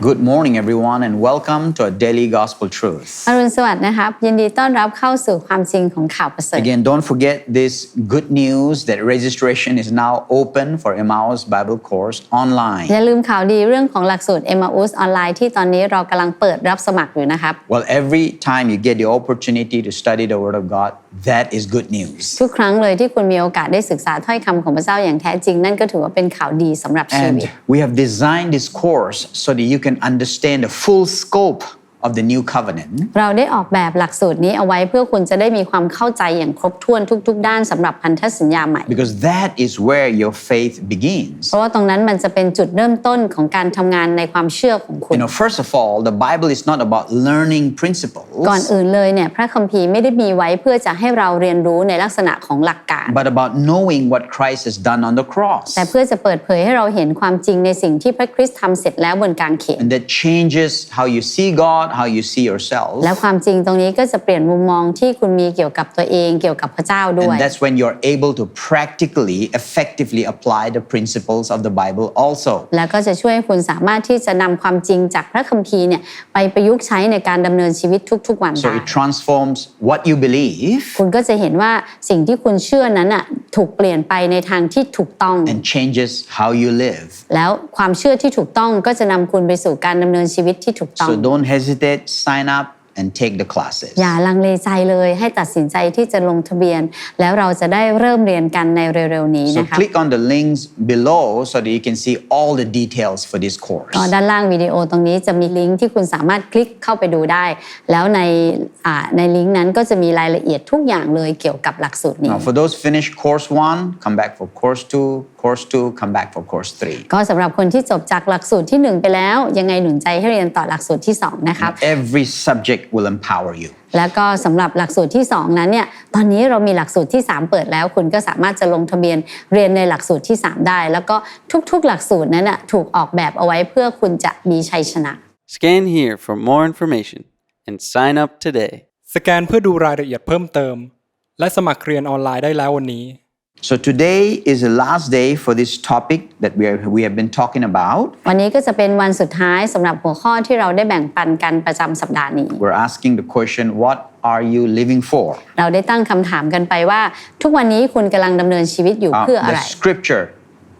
Good morning, everyone, and welcome to a daily gospel truth. อรุณสวัสดิ์นะครับ ยินดีต้อนรับเข้าสู่ความจริงของข่าวประเสริฐ Again, don't forget this good news that registration is now open for Emmaus Bible course online. อย่าลืมข่าวดีเรื่องของหลักสูตร e m m a u s ออนไลน์ที่ตอนนี้เรากำลังเปิดรับสมัครอยู่นะครับ Well, every time you get the opportunity to study the Word of God, that is good news. ทุกครั้งเลยที่คุณมีโอกาสได้ศึกษาถ้อยคำของพระเจ้าอย่างแท้จริง นั่นก็ถือว่าเป็นข่าวดีสำหรับชีวิต And we have designed this course so that you can understand the full scope of the new covenant เราได้ออกแบบหลักสูตรนี้เอาไว้เพื่อคุณจะได้มีความเข้าใจอย่างครบถ้วนทุก ๆ ด้านสำหรับพันธสัญญาใหม่ because that is where your faith begins. เพราะว่าตรงนั้นมันจะเป็นจุดเริ่มต้นของการทำงานในความเชื่อของคุณ You know, first of all, the Bible is not about learning principles. ก่อนอื่นเลยเนี่ยพระคัมภีร์ไม่ได้มีไว้เพื่อจะให้เราเรียนรู้ในลักษณะของหลักการ but about knowing what Christ has done on the cross. แต่เพื่อจะเปิดเผยให้เราเห็นความจริงในสิ่งที่พระคริสต์ทำเสร็จแล้วบนกางเขน And that changes how you see God, how you see yourself. และความจริงตรงนี้ก็จะเปลี่ยนมุมมองที่คุณมีเกี่ยวกับตัวเองเกี่ยวกับพระเจ้าด้วย And that's when you're able to practically, effectively apply the principles of the Bible also. แล้วก็จะช่วยให้คุณสามารถที่จะนำความจริงจากพระคัมภีร์เนี่ยไปประยุกต์ใช้ในการดำเนินชีวิตทุกๆวัน So ได้ it transforms what you believe คุณก็จะเห็นว่าสิ่งที่คุณเชื่อนั้นอะถูกเปลี่ยนไปในทางที่ถูกต้อง and changes how you live. แล้วความเชื่อที่ถูกต้องก็จะนำคุณไปสู่การดำเนินชีวิตที่ถูกต้อง So don't hesitate, sign up and take the classes. อย่าลังเลใจเลยให้ตัดสินใจที่จะลงทะเบียน แล้วเราจะได้เริ่มเรียนกันในเร็วๆนี้ So นะคะ click on the links below so that you can see all the details for this course. ก็ด้านล่างวิดีโอตรงนี้จะมีลิงก์ที่คุณสามารถคลิกเข้าไปดูได้ แล้วในอ่าในลิงก์นั้นก็จะมีรายละเอียดทุกอย่างเลยเกี่ยวกับหลักสูตรนี้ Now, for those finished course one, come back for course two, course two, come back for course three. ก็สำหรับคนที่จบจากหลักสูตรที่ 1 ไปแล้ว ยังไงหนุนใจให้เรียนต่อหลักสูตรที่ 2 นะครับ Every subject will empower you. แล้วก็สำหรับหลักสูตรที่ 2 นั้นเนี่ยตอนนี้เรามีหลักสูตรที่ 3 เปิดแล้ว คุณก็สามารถจะลงทะเบียนเรียนในหลักสูตรที่ 3 ได้ แล้วก็ทุกๆ หลักสูตรนั้นน่ะถูกออกแบบเอาไว้เพื่อคุณจะมีชัยชนะ Scan here for more information and sign up today. สแกนเพื่อดูรายละเอียดเพิ่มเติม และสมัครเรียนออนไลน์ได้แล้ววันนี้ So today is the last day for this topic that we, are, we have been talking about. วันนี้ก็จะเป็นวันสุดท้ายสำหรับหัวข้อที่เราได้แบ่งปันกันประจำสัปดาห์นี้ We're asking the question, what are you living for? เราได้ตั้งคำถามกันไปว่า ทุกวันนี้คุณกำลังดำเนินชีวิตอยู่ Uh, เพื่ออะไร the scripture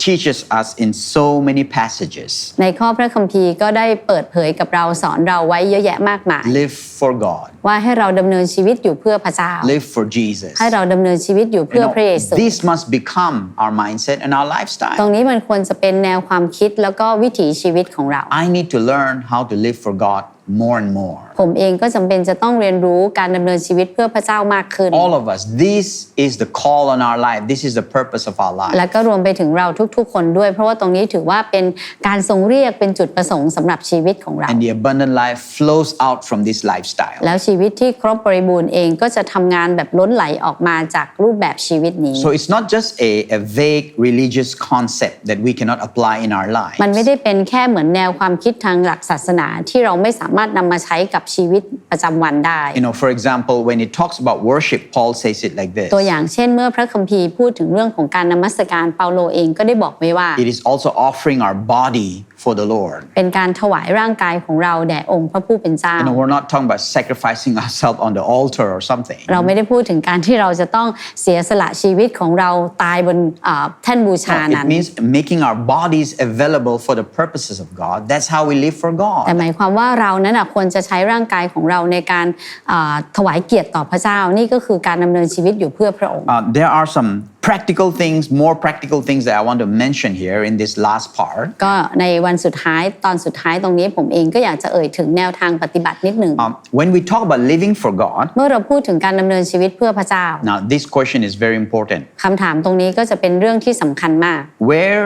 teaches us in so many passages. ในข้อพระคัมภีร์ก็ได้เปิดเผยกับเราสอนเราไว้เยอะแยะมากมาย Live for God. ว่าให้เราดำเนินชีวิตอยู่เพื่อพระเจ้า Live for Jesus. ให้เราดำเนินชีวิตอยู่ You เพื่อ know, พระเยซู this must become our mindset and our ตรง lifestyle. นี้มันควรจะเป็นแนวความคิดแล้วก็วิถีชีวิตของเรา I need to learn how to live for God more and more. ผมเองก็จำเป็นจะต้องเรียนรู้การดำเนินชีวิตเพื่อพระเจ้ามากขึ้น All of us, this is the call on our life. This is the purpose of our life. และก็รวมไปถึงเราทุกๆ คนด้วย เพราะว่าตรงนี้ถือว่าเป็นการทรงเรียกเป็นจุดประสงค์สำหรับชีวิตของเรา And the abundant life flows out from this lifestyle. แล้วชีวิตที่ครบบริบูรณ์เองก็จะทำงานแบบล้นไหลออกมาจากรูปแบบชีวิตนี้ So it's not just a, a vague religious concept that we cannot apply in our lives. มันไม่ได้เป็นแค่เหมือนแนวความคิดทางหลักศาสนาที่เราไม่สามารถนำมาใช้กับชีวิตประจำวันได้ You know, for example, when it talks about worship, Paul says it like this ตัวอย่างเช่นเมื่อพระคัมภีร์พูดถึงเรื่องของการนมัสการเปาโลเองก็ได้บอกไว้ว่า It is also offering our body for the Lord. เป็นการถวายร่างกายของเราแด่องค์พระผู้เป็นเจ้า You know, we're not talking about sacrificing ourselves on the altar or something. เราไม่ได้พูดถึงการที่เราจะต้องเสียสละชีวิตของเราตายบนอ่าแท่นบูชา No, นั้น it means making our bodies available for the purposes of God. That's how we live for แต่ God. หมายความว่าเรานั้นนะควรจะใช้ร่างกายของเราในการอ่าถวายเกียรติต่อพระเจ้านี่ก็คือการดำเนินชีวิตอยู่เพื่อพระองค์ Uh, there are some practical things, more practical things that I want to mention here in this last part. ก็ในวันสุดท้ายตอนสุดท้ายตรงนี้ผมเองก็อยากจะเอ่ยถึงแนวทางปฏิบัตินิดหนึ่ง Um, when we talk about living for God, เมื่อเราพูดถึงการดำเนินชีวิตเพื่อพระเจ้า now this question is very important. คำถามตรงนี้ก็จะเป็นเรื่องที่สำคัญมาก Where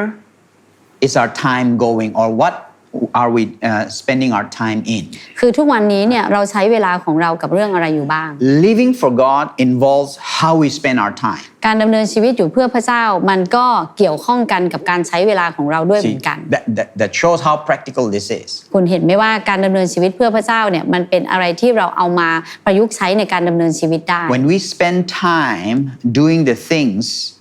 is our time going, or what are we uh, spending our time in? คือทุกวันนี้เนี่ยเราใช้เวลาของเรากับเรื่องอะไรอยู่บ้าง Living for God involves how we spend our time. การดำเนินชีวิตอยู่เพื่อพระเจ้ามันก็เกี่ยวข้องกันกับการใช้เวลาของเราด้วยเหมื See, อนกัน that, that, that shows how practical this is. คุณเห็นไหมว่าการดำเนินชีวิตเพื่อพระเจ้าเนี่ยมันเป็นอะไรที่เราเอามาประยุกต์ใช้ในการดำเนินชีวิตได้ When we spend time doing the things uh,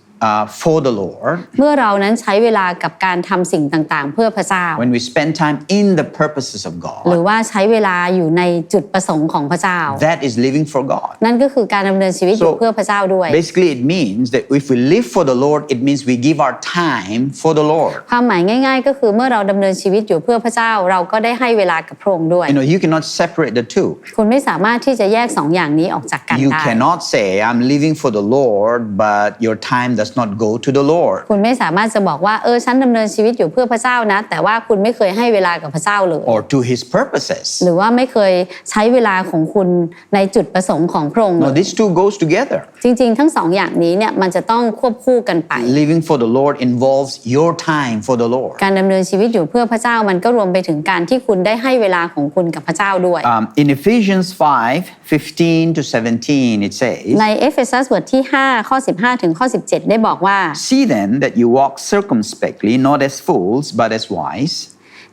for the Lord, เมื่อเรานั้นใช้เวลากับการทำสิ่งต่างๆ เพื่อพระเจ้า when we spend time in the purposes of หรือ God, ว่าใช้เวลาอยู่ในจุดประสงค์ของพระเจ้า that is living for God. นั่นก็คือการดำเนินชีวิตอยู่ So, เพื่อพระเจ้าด้วย Basically, it means that if we live for the Lord, it means we give our time for the Lord. ความหมายง่าย ๆ ก็คือเมื่อเราดำเนินชีวิตอยู่เพื่อพระเจ้าเราก็ได้ให้เวลากับพระองค์ด้วย You know, you cannot separate the two. คุณไม่สามารถที่จะแยกสองอย่างนี้ออกจากกัน You ได้ cannot say, I'm living for the Lord, but your time does not go to the Lord. คุณไม่สามารถจะบอกว่าเออฉันดำเนินชีวิตอยู่เพื่อพระเจ้านะ แต่ว่าคุณไม่เคยให้เวลากับพระเจ้าเลย or to his purposes. หรือว่าไม่เคยใช้เวลาของคุณในจุดประสงค์ของพระองค์เล No, ย these two goes together. จริงๆ ทั้งสองอย่างนี้เนี่ยมันจะต้องควบคู่กันไป Living for the Lord involves your time for the Lord. การดำเนินชีวิตอยู่เพื่อพระเจ้ามันก็รวมไปถึงการที่คุณได้ให้เวลาของคุณกับพระเจ้าด้วย Um, in Ephesians 5 15 to 17, it says, ในเอเฟซัสบทที่5ข้อ15ถึงข้อ17ได้บอกว่า See then that you walk circumspectly, not as fools, but as wise,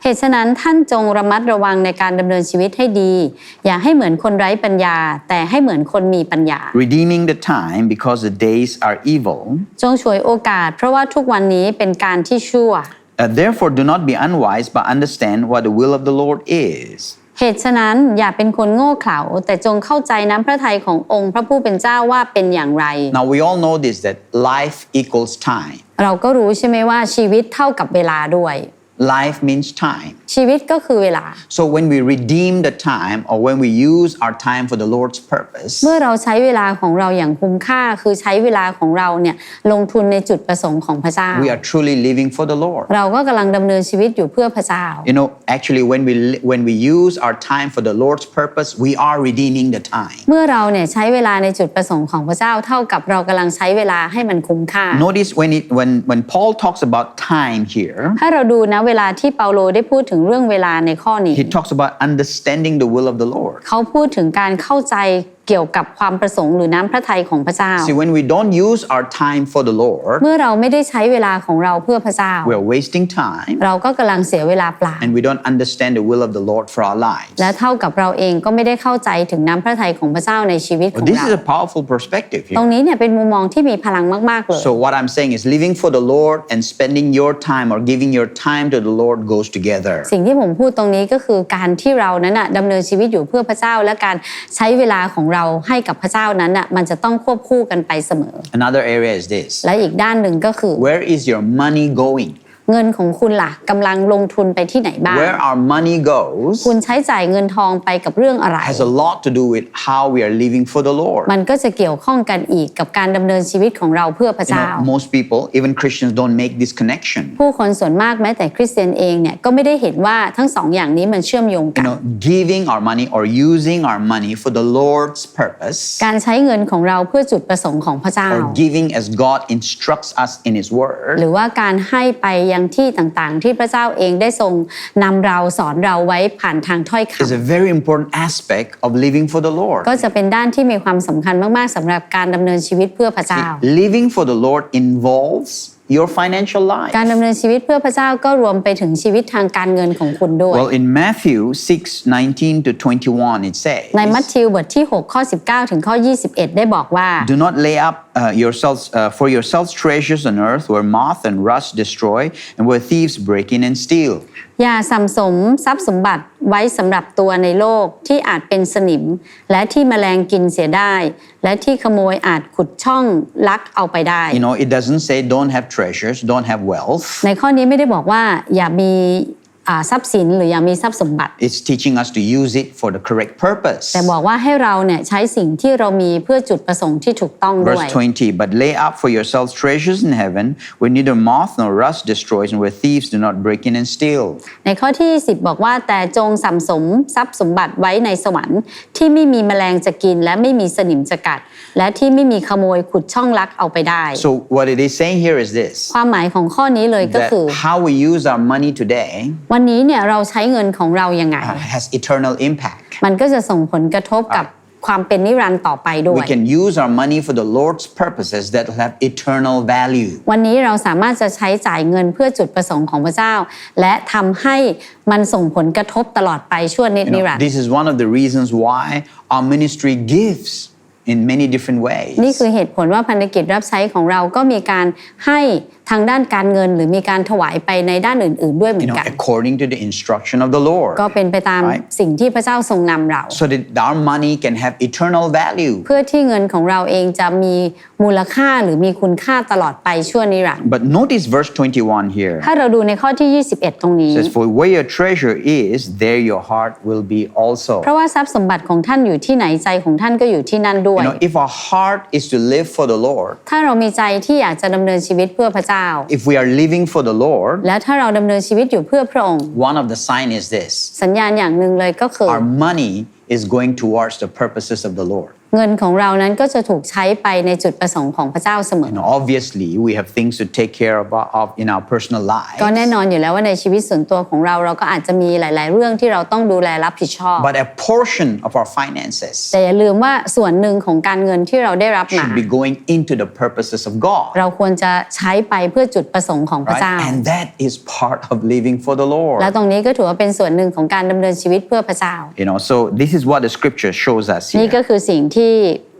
เหตุฉะนั้นท่านจงระมัดระวังในการดำเนินชีวิตให้ดี อย่าให้เหมือนคนไร้ปัญญา แต่ให้เหมือนคนมีปัญญา redeeming the time because the days are evil. จงฉวยโอกาส เพราะว่าทุกวันนี้เป็นการที่ชั่ว Uh, therefore, do not be unwise, but understand what the will of the Lord is. เหตุฉะนั้นอย่าเป็นคนโง่เขลาแต่จงเข้าใจน้ำพระทัยขององค์พระผู้เป็นเจ้าว่าเป็นอย่างไร Now, we all know this that life equals time. เราก็รู้ใช่ไหมว่าชีวิตเท่ากับเวลาด้วย Life means time. ชีวิตก็คือเวลา So, when we redeem the time or when we use our time for the Lord's purpose, เมื่อเราใช้เวลาของเราอย่างคุ้มค่า คือใช้เวลาของเราเนี่ยลงทุนในจุดประสงค์ของพระเจ้า we are truly living for the Lord. เราก็กำลังดำเนินชีวิตอยู่เพื่อพระเจ้า You know, actually, when we li- when we use our time for the Lord's purpose, we are redeeming the time. เมื่อเราเนี่ยใช้เวลาในจุดประสงค์ของพระเจ้าเท่ากับเรากำลังใช้เวลาให้มันคุ้มค่า Notice when it when when Paul talks about time here, ถ้าเราดูนะเวลาที่เปาโลได้พูดถึงเรื่องเวลาในข้อนี้ he talks about understanding the will of the Lord. เขาพูดถึงการเข้าใจเกี่ยวกับความประสงค์หรือน้ำพระทัยของพระเจ้า See, when we don't use our time for the Lord, เมื่อเราไม่ได้ใช้เวลาของเราเพื่อพระเจ้า we are wasting time เราก็กำลังเสียเวลาเปล่า and we don't understand the will of the Lord for our lives. และเท่ากับเราเองก็ไม่ได้เข้าใจถึงน้ำพระทัยของพระเจ้าในชีวิตข Well, อง this เรา is a powerful perspective ตรง here. นี้เนี่ยเป็นมุมมองที่มีพลังมากๆเลย So, what I'm saying is living for the Lord and spending your time or giving your time to the Lord goes together. สิ่งที่ผมพูดตรงนี้ก็คือการที่เรานั้นน่ะดำเนินชีวิตอยู่เพื่อพระเจ้าและการใช้เวลาของเราให้กับพระเจ้านั้นน่ะมันจะต้องควบคู่กันไปเสมอ Another area is this และอีกด้านหนึ่งก็คือ Where is your money going? เงินของคุณล่ะกำลังลงทุนไปที่ไหนบ้าง Where our money goes คุณใช้จ่ายเงินทองไปกับเรื่องอะไร has a lot to do with how we are living for the Lord. มันก็จะเกี่ยวข้องกันอีกกับการดำเนินชีวิตของเราเพื่อพระ You เจ้า know, most people, even Christians, don't make this connection. ผู้คนส่วนมากแม้แต่คริสเตียนเองเนี่ยก็ไม่ได้เห็นว่าทั้งสองอย่างนี้มันเชื่อมโยง You กัน know, giving our money or using our money for the Lord's purpose การใช้เงินของเราเพื่อจุดประสงค์ของพระเจ้า or giving as God instructs us in His Word หรือว่าการให้ไปยังที่ต่างๆ ที่พระเจ้าเองได้ทรงนำเราสอนเราไว้ผ่านทางถ้อยค is a very important aspect of living for the Lord. ำก็จะเป็นด้านที่มีความสำคัญมากๆสำหรับการดำเนินชีวิตเพื่อพระเจ้า Living for the Lord involves your financial life. การดำเนินชีวิตเพื่อพระเจ้าก็รวมไปถึงชีวิตทางการเงินของคุณด้วย Well, in Matthew 6 19 to 21, it ในมัท says, ธิวบทที่ 6 ข้อ 19 ถึงข้อ 21 ได้บอกว่า Do not lay up uh, yourselves uh, for yourselves treasures on earth where moth and rust destroy and where thieves break in and steal. อย่าสัมสมทรัพย์สมบัติไว้สำหรับตัวในโลกที่อาจเป็นสนิม และที่แมลงกินเสียได้ และที่ขโมยอาจขุดช่องลักเอาไปได้ You know, it doesn't say don't have treasures, don't have wealth. ในข้อนี้ไม่ได้บอกว่าอย่ามีอ่า ทรัพย์สินหรืออย่ามีทรัพย์สมบัติ It's teaching us to use it for the correct purpose. แต่บอกว่าให้เราเนี่ยใช้สิ่งที่เรามีเพื่อจุดประสงค์ที่ถูกต้องด้วย Verse 20, but lay up for yourselves treasures in heaven where neither moth nor rust destroys and where thieves do not break in and steal. ในข้อที่ 10 บอกว่าแต่จงสัมสมทรัพย์สมบัติไว้ในสวรรค์ ที่ไม่มีแมลงจะกิน และไม่มีสนิมจะกัด และที่ไม่มีขโมยขุดช่องลักเอาไปได้ So, what it is saying here is this ความหมายของข้อนี้เลยก็ that คือ how we use our money today วันนี้เนี่ยเราใช้เงินของเรายังไง uh, has eternal impact. มันก็จะส่งผลกระทบกับความเป็นนิรันดร์ต่อไปด้ว We ย can use our money for the Lord's purposes that will have eternal value. วันนี้เราสามารถจะใช้จ่ายเงินเพื่อจุดประสงค์ของพระเจ้า และทำให้มันส่งผลกระทบตลอดไปชั่วนิ You นิ know, รันดร์ this is one of the reasons why our ministry gives. in many different ways. นี่คือเหตุผลว่าพันธกิจรับใช้ของเราก็มีการให้ ทางด้านการเงินหรือมีการถวายไปในด้านอื่น ๆ ด้วยเหมื You อน know, กัน according to the instruction of the Lord. ก็เป็นไปตาม Right. สิ่งที่พระเจ้าทรงนำเรา So that our money can have eternal value. เพื่อที่เงินของเราเองจะมีมูลค่าหรือมีคุณค่าตลอดไปชั่วนิรันดร์ But notice verse 21 here. ถ้าเราดูในข้อที่ 21 ตรงนี้ It says, For where your treasure is, there your heart will be also. เพราะว่าทรัพย์สมบัติของท่านอยู่ที่ไหนใจของท่านก็อยู่ที่นั่นด้ว You ย know, if our heart is to live for the Lord, ถ้าเรามีใจที่อยากจะดำเนินชีวิตเพื่อพระเจ้if we are living for the Lord, แล้วถ้าเราดำเนินชีวิตอยู่เพื่อพระองค์ one of the sign is this. สัญญาณอย่างหนึ่งเลยก็คือ Our money is going towards the purposes of the Lord. เงินของเรานั้นก็จะถูกใช้ไปในจุดประสงค์ของพระเจ้าเสมอ You know, obviously, we have things to take care of, of in our personal ก็แน่ lives. นอนอยู่แล้วว่าในชีวิตส่วนตัวของเราเราก็อาจจะมีหลาย ๆ เรื่องที่เราต้องดูแลรับผิดชอบ But a portion of our finances แต่อย่าลืมว่าส่วนหนึ่งของการเงินที่เราได้รับมา should be going into the purposes of God. เราควรจะใช้ไปเพื่อจุดประสงค์ของพระ Right? เจ้า And that is part of living for the Lord. และตรงนี้ก็ถือว่าเป็นส่วนหนึ่งของการดำเนินชีวิตเพื่อพระเจ้า You know, so this is what the scripture shows us นี่ here. ก็คือสิ่งที่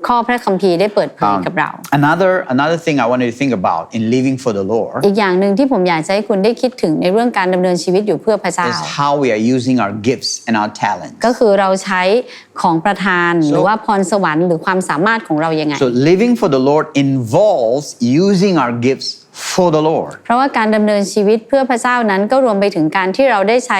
ข้อพระคัมภีร์ได้เปิดเผย Um, กับเรา another another thing I wanted to think about in living for the Lord อีกอย่างหนึ่งที่ผมอยากจะให้คุณได้คิดถึงในเรื่องการดำเนินชีวิตอยู่เพื่อพระเจ้า is how we are using our gifts and our talents. ก็คือเราใช้ของประทานหรือว่าพรสวรรค์หรือความสามารถของเรายังไง So living for the Lord involves using our gifts for the Lord. เพราะว่าการดำเนินชีวิตเพื่อพระเจ้านั้นก็รวมไปถึงการที่เราได้ใช้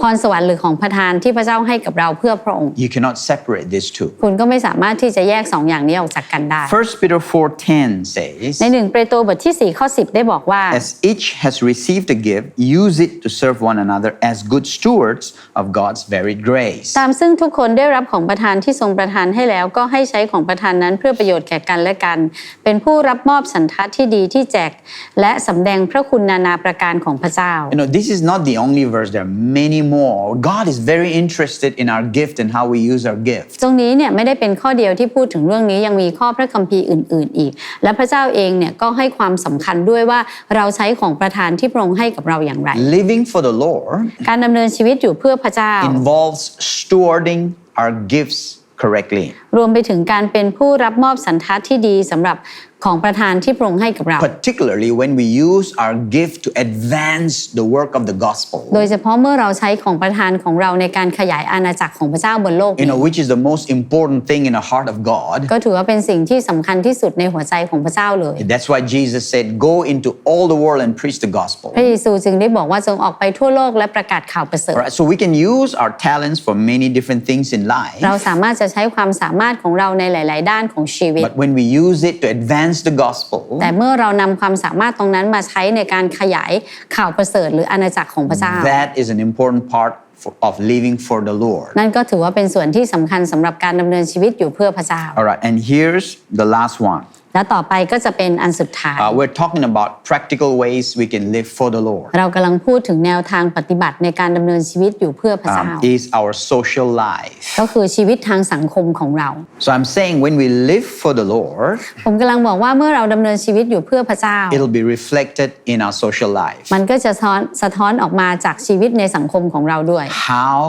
พรสวรรค์หรือของประทานที่พระเจ้าให้กับเราเพื่อพระองค์ You cannot separate these two. คุณก็ไม่สามารถที่จะแยกสองอย่างนี้ออกจากกันได้ First Peter 4:10 says, ในหนึ่งเปโตรบทที่4ข้อ10 ได้บอกว่า As each has received a gift, use it to serve one another as good stewards of God's varied grace. ตามซึ่งทุกคนได้รับของประทานที่ทรงประทานให้แล้วก็ให้ใช้ของประทานนั้นเพื่อประโยชน์แก่กันและกัน เป็นผู้รับมอบสันทัดที่ดีที่แจกและสำแดงพระคุณนานาประการของพระเจ้า You know, this is not the only verse, there are many more. God is very interested in our gift and how we use our gift. ตรงนี้เนี่ยไม่ได้เป็นข้อเดียวที่พูดถึงเรื่องนี้ยังมีข้อพระคัมภีร์อื่น ๆ อีก และพระเจ้าเองเนี่ยก็ให้ความสำคัญด้วยว่าเราใช้ของประทานที่พระองค์ให้กับเราอย่างไร Living for the Lord การดำเนินชีวิตอยู่เพื่อพระเจ้า involves stewarding our gifts correctly. รวมไปถึงการเป็นผู้รับมอบสันทัดที่ดีสำหรับของประทานที่พระองค์ให้กับเรา particularly when we use our gift to advance the work of the gospel. โดยเฉพาะเมื่อเราใช้ของประทานของเราในการขยายอาณาจักรของพระเจ้าบนโลก You นี้ know, which is the most important thing in the heart of God. ก็ถือว่าเป็นสิ่งที่สำคัญที่สุดในหัวใจของพระเจ้าเลย That's why Jesus said, Go into all the world and preach the gospel. พระเยซูจึงได้บอกว่าจงออกไปทั่วโลกและประกาศข่าวประเสริฐ Alright, so we can use our talents for many different things in life. เราสามารถจะใช้ความสามารถของเราในหลาย ๆ ด้านของชีวิต But when we use it to advance the gospel, แต่เมื่อเรานำความสามารถตรงนั้นมาใช้ในการขยายข่าวประเสริฐหรืออาณาจักรของพระเจ้า that is an important part for, of living for the Lord. นั่นก็ถือว่าเป็นส่วนที่สำคัญสำหรับการดำเนินชีวิตอยู่เพื่อพระเจ้า All right, and here's the last one. และต่อไปก็จะเป็นอันสุดท้าย Uh, we're talking about practical ways we can live for the Lord. เรากำลังพูดถึงแนวทางปฏิบัติในการดำเนินชีวิตอยู่เพื่อพระเจ้า Um, is our social life. ก็คือชีวิตทางสังคมของเรา So I'm saying when we live for the Lord, ผมกำลังบอกว่าเมื่อเราดำเนินชีวิตอยู่เพื่อพระเจ้า it'll be reflected in our social life. มันก็จะสะท้อนสะท้อนออกมาจากชีวิตในสังคมของเราด้วย How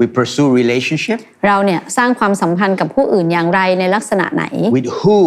we pursue relationship, เราเนี่ยสร้างความสัมพันธ์กับผู้อื่นอย่างไรในลักษณะไหน with who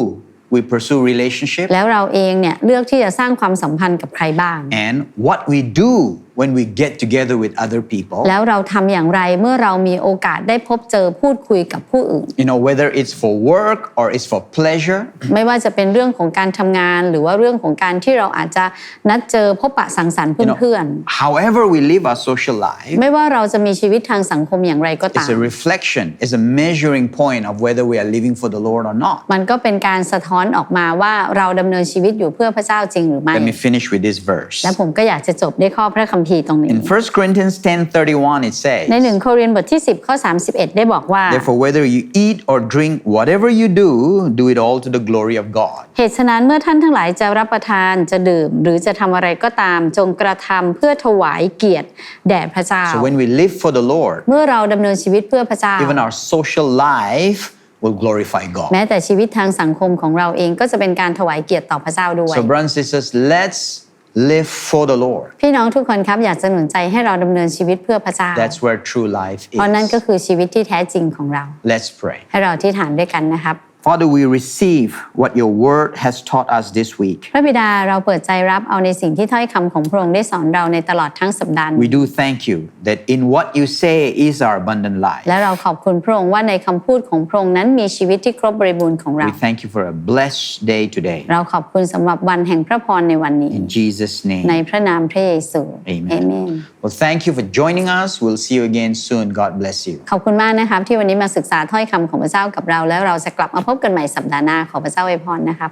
we pursue relationship, แล้วเราเองเนี่ยเลือกที่จะสร้างความสัมพันธ์กับใครบ้าง and what we do when we get together with other people. แล้วเราทำอย่างไรเมื่อเรามีโอกาสได้พบเจอพูดคุยกับผู้อื่น You know, whether it's for work or it's for pleasure, ไม่ว่าจะเป็นเรื่องของการทำงาน หรือว่าเรื่องของการที่เราอาจจะนัดเจอพบปะสังสรรค์ you know, เพื่อน however we live our social life, ๆไม่ว่าเราจะมีชีวิตทางสังคมอย่างไรก็ตา it's ม a reflection, it's a measuring point of whether we are living for the Lord or not. มันก็เป็นการสะท้อนออกมาว่าเราดำเนินชีวิตอยู่เพื่อพระเจ้าจริงหรือไม่ Let me finish with this verse. และผมก็อยากจะจบด้วยข้อพระคัมภีร์ตรงนี้ In 1 Corinthians 10:31 it says, ในหนึ่งโครินธ์บทที่ 10 ข้อ 31 ได้บอกว่า Therefore, whether you eat or drink, whatever you do, do it all to the glory of God. เหตุฉะนั้นเมื่อท่านทั้งหลายจะรับประทานจะดื่ม หรือจะทำอะไรก็ตามจงกระทำเพื่อถวายเกียรติแด่พระเจ้า So when we live for the Lord, เมื่อเราดำเนินชีวิตเพื่อพระเจ้า even our social life will glorify God. แม้แต่ชีวิตทางสังคมของเราเองก็จะเป็นการถวายเกียรติต่อพระเจ้าด้วย So, brothers and sisters, let's live for the Lord. พี่น้องทุกคนครับอยากจะหนุนใจให้เราดำเนินชีวิตเพื่อพระเจ้า That's where true life เพราะนั่นก็ is. คือชีวิตที่แท้จริงของเรา Let's pray. ให้เราที่ฐานด้วยกันนะครับ Father, we receive what your word has taught us this week. พระบิดาเราเปิดใจรับเอาในสิ่งที่ถ้อยคำของพระองค์ได้สอนเราในตลอดทั้งสัปดาห์ We นี้ do thank you that in what you say is our abundant life. และเราขอบคุณพระองค์ว่าในคำพูดของพระองค์นั้นมีชีวิตที่ครบบริบูรณ์ของเรา We thank you for a blessed day today. เราขอบคุณสำหรับวันแห่งพระพรในวันนี้ In Jesus' ใน name. พระนามพระเยซู Amen. เอเมน Well, thank you for joining us. We'll see you again soon. God bless you. ขอบคุณมากนะครับที่วันนี้มาศึกษาถ้อยคำของพระเจ้ากับเรา แล้วเราจะกลับมาพบกันใหม่สัปดาห์หน้าขอพระเจ้าอวยพรนะครับ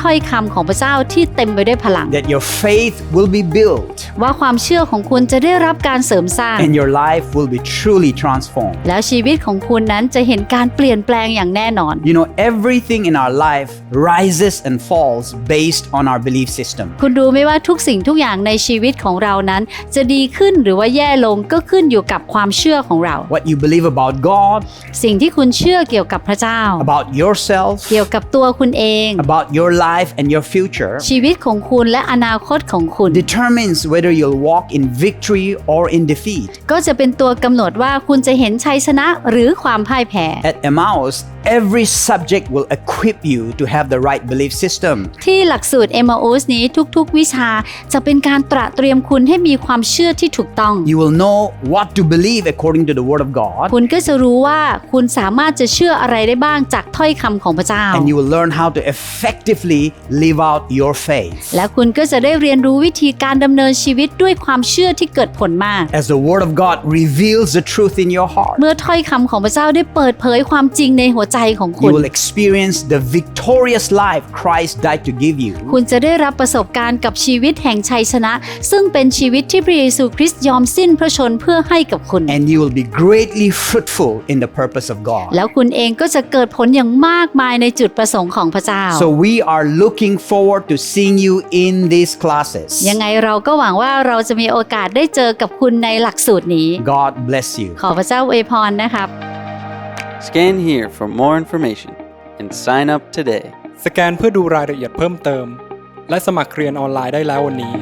ถ้อยคำของพระเจ้าที่เต็มไปด้วยพลัง that your faith will be built ว่าความเชื่อของคุณจะได้รับการเสริมสร้าง and your life will be truly transformed. แล้วชีวิตของคุณนั้นจะเห็นการเปลี่ยนแปลงอย่างแน่นอน You know, everything in our life rises and falls based on our belief system. คุณรู้ไหมว่าทุกสิ่งทุกอย่างในชีวิตของเรานั้น จะดีขึ้นหรือว่าแย่ลงก็ขึ้นอยู่กับความเชื่อของเรา What you believe about God, สิ่งที่คุณเชื่อเกี่ยวกับพระเจ้า about yourself, เกี่ยวกับตัวคุณเอง about your life and your future, ชีวิตของคุณและอนาคตของคุณ determines whether you'll walk in victory or in defeat. ก็จะเป็นตัวกำหนดว่าคุณจะเห็นชัยชนะหรือความพ่ายแพ้ At Emmaus, every subject will equip you to have the right belief system. ที่หลักสูตร m อ u s นี้ทุกๆ วิชาจะเป็นการตระเตรียมคุณให้มีความเชื่อที่ถูกต้อง You will know what to believe according to the Word of God, คุณก็จะรู้ว่าคุณสามารถจะเชื่ออะไรได้บ้างจากถ้อยคำของพระเจ้า and you will learn how to effectively live out your faith. และคุณก็จะได้เรียนรู้วิธีการดำเนินชีวิตด้วยความเชื่อที่เกิดผลมาก As the Word of God reveals the truth in your heart, เมื่อถ้อยคำของพระเจ้าได้เปิดเผยความจริงในหัวใจของคุ you ณ will experience the victorious life Christ died to give you. คุณจะได้รับประสบการณ์กับชีวิตแห่งชัยชนะ ซึ่งเป็นชีวิตที่พระเยซูคริสต์ยอมสิ้นพระชนเพื่อให้กับคุณ And you will be greatly fruitful in the purpose of God. แล้วคุณเองก็จะเกิดผลอย่างมากมายในจุดประสงค์ของพระเจ้า So we are looking forward to seeing you in these classes. ยังไงเราก็หวังว่าเราจะมีโอกาสได้เจอกับคุณในหลักสูตรนี้ God bless you. ขอพระเจ้าอวยพรนะครับ Scan here for more information and sign up today. สแกนเพื่อดูรายละเอียดเพิ่มเติม และสมัครเรียนออนไลน์ได้แล้ววันนี้